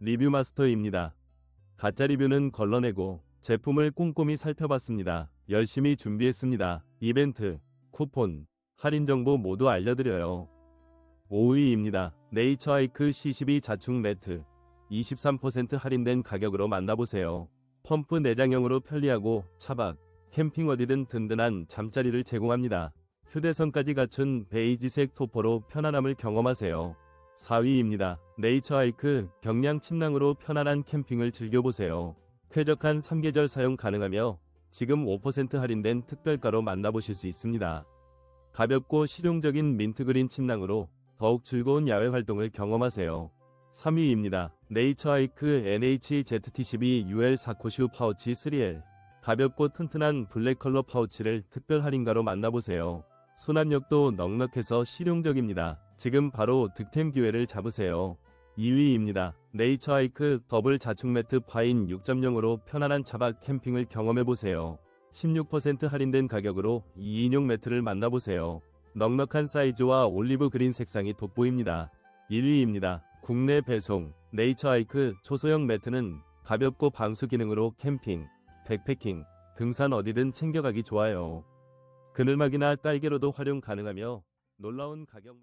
리뷰 마스터입니다. 가짜 리뷰는 걸러내고 제품을 꼼꼼히 살펴봤습니다. 열심히 준비했습니다. 이벤트, 쿠폰, 할인 정보 모두 알려드려요. 5위입니다. 네이처 하이크 C12 자충 매트 23% 할인된 가격으로 만나보세요. 펌프 내장형으로 편리하고 차박, 캠핑 어디든 든든한 잠자리를 제공합니다. 휴대선까지 갖춘 베이지색 토퍼로 편안함을 경험하세요. 4위입니다. 네이처하이크 경량 침낭으로 편안한 캠핑을 즐겨보세요. 쾌적한 3계절 사용 가능하며 지금 5% 할인된 특별가로 만나보실 수 있습니다. 가볍고 실용적인 민트그린 침낭으로 더욱 즐거운 야외 활동을 경험하세요. 3위입니다. 네이처하이크 NHZT12 UL 사코슈 파우치 3L 가볍고 튼튼한 블랙 컬러 파우치를 특별 할인가로 만나보세요. 수납력도 넉넉해서 실용적입니다. 지금 바로 득템 기회를 잡으세요. 2위입니다. 네이처하이크 더블 자충 매트 파인 6.0으로 편안한 차박 캠핑을 경험해보세요. 16% 할인된 가격으로 2인용 매트를 만나보세요. 넉넉한 사이즈와 올리브 그린 색상이 돋보입니다. 1위입니다. 국내 배송 네이처하이크 초소형 매트는 가볍고 방수 기능으로 캠핑, 백패킹, 등산 어디든 챙겨가기 좋아요. 그늘막이나 딸기로도 활용 가능하며 놀라운 가격